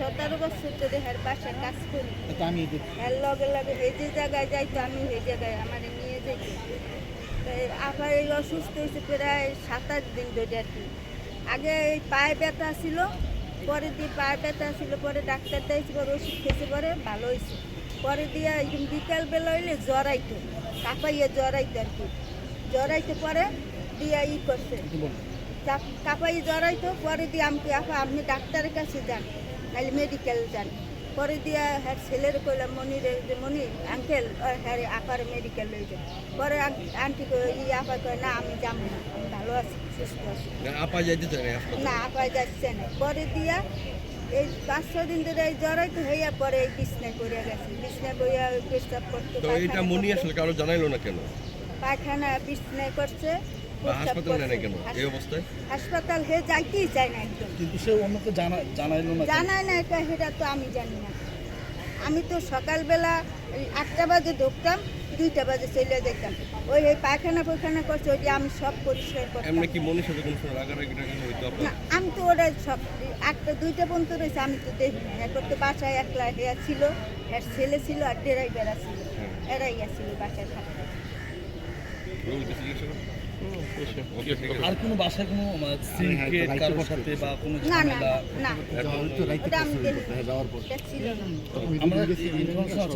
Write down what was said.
সতেরো বছর ধরে হের বাসায় কাজ করি আমি এর লগে লগে এই যে জায়গায় যাইতো আমি এই জায়গায় আমার নিয়ে তাই আবার এই অসুস্থ হয়েছে প্রায় সাত আট দিন ধরে আর কি। আগে এই পায়ে ব্যথা ছিল পরে দিয়ে পায়ে ব্যথা ছিল পরে ডাক্তার দিয়েছে পরে ওষুধ খেয়েছে পরে ভালো হয়েছে। পরে দিয়ে একদম বিকালবেলা হইলে জ্বরাইতো কাঁপাইয়ে জ্বরাইতো আর কি। জ্বরাইতে পরে দিয়ে ই করছে। কাপাই জড়াইতো পরে দিয়ে আমি আপা আপনি ডাক্তারের কাছে যান নাহলে মেডিকেল যান। পরে দিয়ে হ্যাঁ ছেলের কইলাম মনির যে মনি আঙ্কেল হ্যাঁ আপার মেডিকেল লই যান। পরে আন- আন্টি কই- ই আপা কয় না আমি যাব না আমি ভালো আছি সুস্থ আছি। আপা যাইতে না আপা যাচ্ছে না। পরে দিয়া এই পাঁচ ছ দিন ধরে এই জড়াইতে হইয়া পরে এই বিছনায় করে গেছে। বিছনায় বইয়া পেশাব করতে তো এটা মনি আসলে কারও জানাইলো না কেন? পায়খানা বিছনায় করছে। হাসপাতালে নেয় করছে। কেন? এই অবস্থায়? হাসপাতাল হে যাইতেই চায় না একদম। কিন্তু সে অন্যকে জানাইলো না জানায় না এটা সেটা তো আমি জানি না। আমি তো সকালবেলা আটটা বাজে ঢুকতাম দুইটা বাজে চলে যেতাম। ওই এই পায়খানা পায়খানা করছে ওই যে আমি সব পরিষ্কার করতাম। কি মনির সাথে কোনো সময় রাগারাগি হইতো না আমি তো ওরা সব আটটা দুইটা পর্যন্ত রয়েছে আমি তো দেখি না। এরপর তো বাসায় একলা হেয়া ছিল এর ছেলে ছিল আর ড্রাইভার ছিল হ্যাঁ। এরাই আসছিল বাসায় থাকতে। আর কোনো বাসায় কোনো সিঙ্কেট কারোর সাথে বা কোনো না না ঝামেলা? আমরা ইনফরমেশন